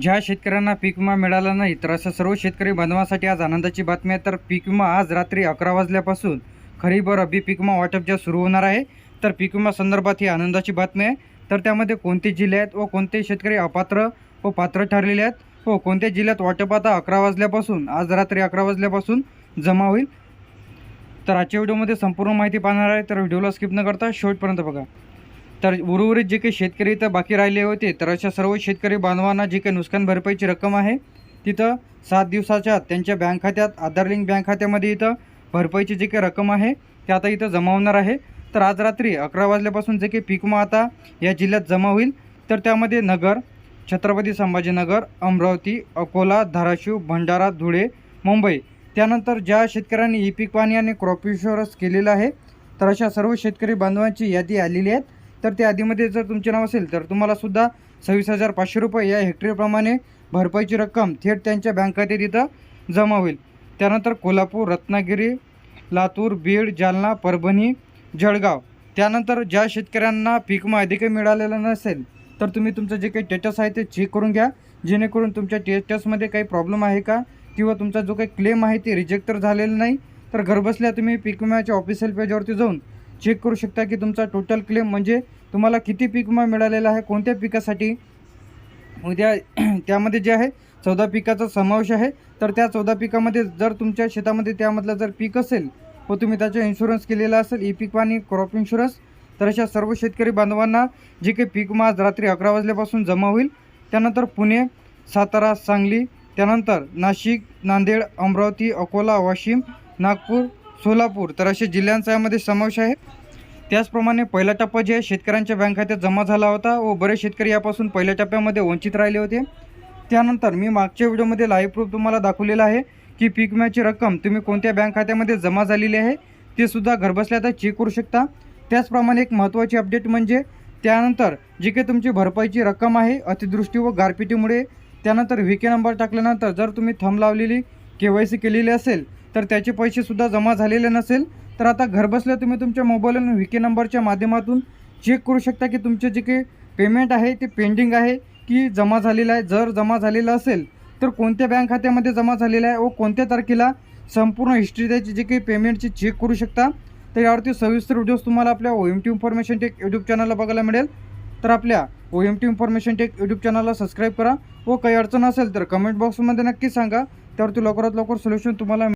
ज्या शेतकऱ्यांना पीक विमा मिळाला नाही तर अशा सर्व शेतकरी बांधवांसाठी आज आनंदाची बातमी आहे. तर पीक विमा आज रात्री अकरा वाजल्यापासून खरीप व रब्बी पीक विमा वाटप ज्या सुरू होणार आहे तर पीक विमा संदर्भात ही आनंदाची बातमी आहे. तर त्यामध्ये कोणते जिल्हे आहेत व कोणते शेतकरी अपात्र व पात्र ठरलेले आहेत व कोणत्या जिल्ह्यात वाटप आता अकरा वाजल्यापासून आज रात्री अकरा वाजल्यापासून जमा होईल? तर आजच्या व्हिडिओमध्ये संपूर्ण माहिती पाहणार आहे तर व्हिडिओला स्किप न करता शेवटपर्यंत बघा. तर उर्वरित जे काही शेतकरी इथं बाकी राहिले होते तर अशा सर्व शेतकरी बांधवांना जी काही नुकसान भरपाईची रक्कम आहे तिथं सात दिवसाच्या त्यांच्या बँक खात्यात आधार लिंक बँक खात्यामध्ये इथं भरपाईची जी काही रक्कम आहे ते आता इथं जमा होणार आहे. तर आज रात्री अकरा वाजल्यापासून जे काही पीक आता या जिल्ह्यात जमा होईल तर त्यामध्ये नगर छत्रपती संभाजीनगर अमरावती अकोला धाराशिव भंडारा धुळे मुंबई त्यानंतर ज्या शेतकऱ्यांनी ई पीक पाणी आणि क्रॉप इन्शुरन्स केलेलं आहे तर अशा सर्व शेतकरी बांधवांची यादी आलेली आहे तर त्या यादीमध्ये जर तुमचे नाव असेल तर तुम्हाला सुद्धा सव्वीस हजार पाचशे रुपये या हेक्टरप्रमाणे भरपाईची रक्कम थेट त्यांच्या बँक खात्यात इथं जमा होईल. त्यानंतर कोल्हापूर रत्नागिरी लातूर बीड जालना परभणी जळगाव. त्यानंतर ज्या शेतकऱ्यांना पीक विमा अधिक मिळालेला नसेल तर तुम्ही तुमचं जे काही स्टेटस आहे ते चेक करून घ्या. जेणेकरून तुमच्या स्टेटसमध्ये काही प्रॉब्लेम आहे का? किंवा तुमचा जो काही क्लेम आहे ते रिजेक्ट तर झालेलं नाही तर घरबसल्या तुम्ही पीक विम्याच्या ऑफिशियल पेजवरती जाऊन चेक करू शकता की तुमचा टोटल क्लेम म्हणजे तुम्हाला किती पीक विमा मिळालेला आहे कोणत्या पिकासाठी? उद्या त्यामध्ये जे आहे चौदा पिकाचा समावेश आहे. तर त्या चौदा पिकामध्ये जर तुमच्या शेतामध्ये त्यामधलं जर पीक असेल व तुम्ही त्याचा इन्शुरन्स केलेला असेल ई पीक पाणी क्रॉप इन्शुरन्स तर अशा सर्व शेतकरी बांधवांना जे काही पीक विमा आज रात्री अकरा वाजल्यापासून जमा होईल. त्यानंतर पुणे सातारा सांगली त्यानंतर नाशिक नांदेड अमरावती अकोला वाशिम नागपूर सोलापूर तर असे जिल्ह्यांचा यामध्ये समावेश आहे. त्याचप्रमाणे पहिला टप्पा जे आहे शेतकऱ्यांच्या बँक खात्यात जमा झाला होता व बरेच शेतकरी यापासून पहिल्या टप्प्यामध्ये वंचित राहिले होते. त्यानंतर मी मागच्या व्हिडिओमध्ये लाईव्ह प्रूफ तुम्हाला दाखवलेला आहे की पीक विम्याची रक्कम तुम्ही कोणत्या बँक खात्यामध्ये जमा झालेली आहे ते सुद्धा घरबसल्या आता चेक करू शकता. त्याचप्रमाणे एक महत्त्वाची अपडेट म्हणजे त्यानंतर जी काही तुमची भरपाईची रक्कम आहे अतिदृष्टी व गारपिटीमुळे त्यानंतर व्ही के नंबर टाकल्यानंतर जर तुम्ही थंब लावलेली के वाय सी केलेली असेल तर त्याचे पैसेसुद्धा जमा झालेले नसेल तर आता घरबसल्या तुम्ही तुमच्या मोबाईलवरून व्ही के नंबरच्या माध्यमातून चेक करू शकता की तुमचे जे काही पेमेंट आहे ते पेंडिंग आहे की जमा झालेलं आहे. जर जमा झालेलं असेल तर कोणत्या बँक खात्यामध्ये जमा झालेलं आहे व कोणत्या तारखेला संपूर्ण हिस्ट्री त्याची जे काही पेमेंटची चेक करू शकता. तर यावरती सविस्तर व्हिडिओज तुम्हाला आपल्या O M T information tech YouTube चॅनलला बघायला मिळेल. तर आपल्या O M T information tech YouTube चॅनलला सबस्क्राईब करा व काही अडचण असेल तर कमेंट बॉक्समध्ये नक्की सांगा. त्यावरती लवकरात लवकर सोल्युशन तुम्हाला